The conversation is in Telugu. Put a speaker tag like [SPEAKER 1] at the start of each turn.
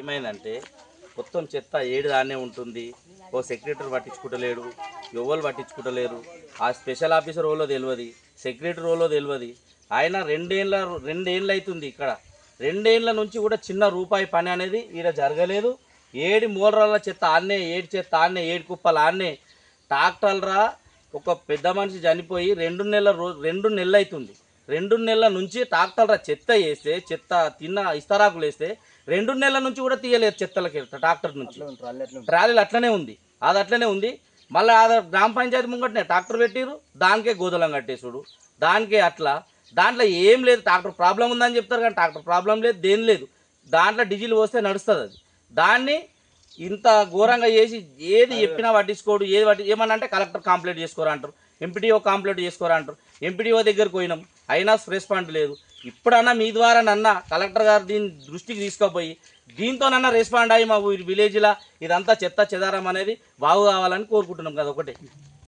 [SPEAKER 1] ఏమైందంటే మొత్తం చెత్త ఏడు దాన్నే ఉంటుంది. ఓ సెక్రటరీ పట్టించుకుంటలేడు ఎవరు పట్టించుకుంటలేరు. ఆ స్పెషల్ ఆఫీసర్ రోలో తెలియదు సెక్రటరీ రోలో తెలియదు ఆయన రెండేళ్ళ రెండేళ్ళు అవుతుంది ఇక్కడ. రెండేళ్ళ నుంచి కూడా చిన్న రూపాయి పని అనేది ఈడ జరగలేదు. ఏడు మూలరాల చెత్త ఆన్నే ఏడు చెత్త ఆన్నే ఏడు కుప్పలు ఆన్నే. ట్రాక్టర్లరా ఒక పెద్ద మనిషి చనిపోయి రెండు నెలల రో రెండు నెలలు అవుతుంది రెండు నెలల నుంచి ట్రాక్టర్ల చెత్త వేస్తే చెత్త తిన్న ఇస్తరాకులు వేస్తే రెండు నెలల నుంచి కూడా తీయలేదు చెత్తలకి ట్రాక్టర్ నుంచి. ట్రాలీలు అట్లనే ఉంది. అది అట్లనే ఉంది. మళ్ళీ ఆ గ్రామ పంచాయతీ ముంగటనే ట్రాక్టర్ పెట్టిరు దానికే గోదలం కట్టేసుడు. దానికే అట్లా. దాంట్లో ఏం లేదు ట్రాక్టర్ ప్రాబ్లం ఉందని చెప్తారు కానీ ట్రాక్టర్ ప్రాబ్లం లేదు దేని లేదు. దాంట్లో డీజిల్ పోస్తే నడుస్తుంది అది. దాన్ని ఇంత ఘోరంగా చేసి ఏది చెప్పినా పట్టించుకోడు ఏది పట్టి ఏమన్నా అంటే కలెక్టర్ కంప్లైంట్ చేసుకోరా అంటారు ఎంపీడీఓ కంప్లైంట్ చేసుకోరా అంటారు ఎంపీడీఓ దగ్గరికి పోయినాం. అయినా రెస్పాండ్ లేదు. ఇప్పుడన్నా మీ ద్వారా నన్న కలెక్టర్ గారు దీని దృష్టికి తీసుకుపోయి దీంతోనన్నా రెస్పాండ్ అయ్యి మా ఊరి విలేజ్లో ఇదంతా చెత్త చెదారం అనేది బాగు కావాలని కోరుకుంటున్నాం కదా ఒకటి.